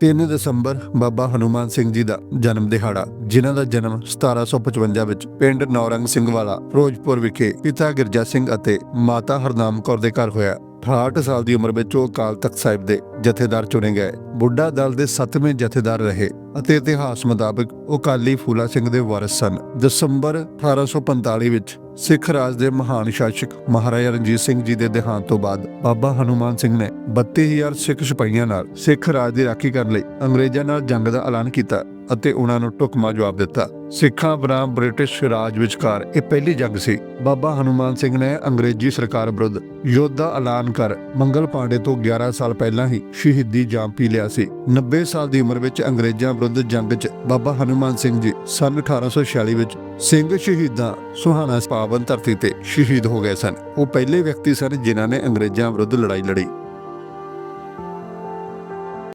3 ਦਸੰਬਰ ਬਾਬਾ ਹਨੂਮਾਨ ਸਿੰਘ ਜੀ ਦਾ ਜਨਮ ਦਿਹਾੜਾ, ਜਿਨ੍ਹਾਂ ਦਾ ਜਨਮ 1755 ਵਿੱਚ ਪਿੰਡ ਨੌਰੰਗ ਸਿੰਘ ਵਾਲਾ, ਫਿਰੋਜ਼ਪੁਰ ਵਿਖੇ ਪਿਤਾ ਗਿਰਜਾ ਸਿੰਘ ਅਤੇ ਮਾਤਾ ਹਰਨਾਮ ਕੌਰ ਦੇ ਘਰ ਹੋਇਆ। 68 ਸਾਲ ਦੀ ਉਮਰ ਵਿੱਚ ਉਹ ਅਕਾਲ ਤਖਤ ਸਾਹਿਬ ਦੇ ਜਥੇਦਾਰ ਚੁਣੇ ਗਏ। ਬੁੱਢਾ ਦਲ ਦੇ 7ਵੇਂ ਜਥੇਦਾਰ ਰਹੇ ਅਤੇ ਇਤਿਹਾਸ ਮੁਤਾਬਕ ਉਹ ਕਾਲੀ ਫੂਲਾ ਸਿੰਘ ਦੇ ਵਾਰਿਸ ਸਨ। ਦਸੰਬਰ 1845 ਵਿੱਚ ਸਿੱਖ ਰਾਜ ਦੇ ਮਹਾਨ ਸ਼ਾਸਕ ਮਹਾਰਾਜਾ ਰਣਜੀਤ ਸਿੰਘ ਜੀ ਦੇ ਦੇਹਾਂਤ ਤੋਂ ਬਾਅਦ ਬਾਬਾ ਹਨੂਮਾਨ ਸਿੰਘ ਨੇ 32000 ਸਿੱਖ ਸਿਪਾਹੀਆਂ ਨਾਲ ਸਿੱਖ ਰਾਜ ਦੀ ਰਾਖੀ ਕਰਨ ਲਈ ਅੰਗਰੇਜ਼ਾਂ ਨਾਲ ਜੰਗ ਦਾ ਐਲਾਨ ਕੀਤਾ ਅਤੇ ਉਹਨਾਂ ਨੂੰ ਢੁਕਮਾ ਜਵਾਬ ਦਿੱਤਾ। ਸਿੱਖਾਂ ਬਨਾਮ ਬ੍ਰਿਟਿਸ਼ ਰਾਜ ਵਿਚਕਾਰ ਇਹ ਪਹਿਲੀ ਜੰਗ ਸੀ। ਬਾਬਾ ਹਨੂਮਾਨ ਸਿੰਘ ਨੇ ਅੰਗਰੇਜ਼ੀ ਸਰਕਾਰ ਵਿਰੁੱਧ ਯੁੱਧ ਦਾ ਐਲਾਨ ਕਰ ਮੰਗਲ ਪਾਂਡੇ ਤੋਂ 11 ਸਾਲ ਪਹਿਲਾਂ ਹੀ ਸ਼ਹੀਦੀ ਜਾਮ ਪੀ ਲਿਆ ਸੀ। 90 ਸਾਲ ਦੀ ਉਮਰ ਵਿੱਚ ਅੰਗਰੇਜ਼ਾਂ ਵਿਰੁੱਧ ਜੰਗ 'ਚ ਬਾਬਾ ਹਨੂਮਾਨ ਸਿੰਘ ਜੀ ਸਨ 1846 ਵਿੱਚ ਸਿੰਘ ਸ਼ਹੀਦਾਂ ਸੁਹਾਣਾ ਪਾਵਨ ਧਰਤੀ ਤੇ ਸ਼ਹੀਦ ਹੋ ਗਏ ਸਨ। ਉਹ ਪਹਿਲੇ ਵਿਅਕਤੀ ਸਨ ਜਿਨ੍ਹਾਂ ਨੇ ਅੰਗਰੇਜ਼ਾਂ ਵਿਰੁੱਧ ਲੜਾਈ ਲੜੀ।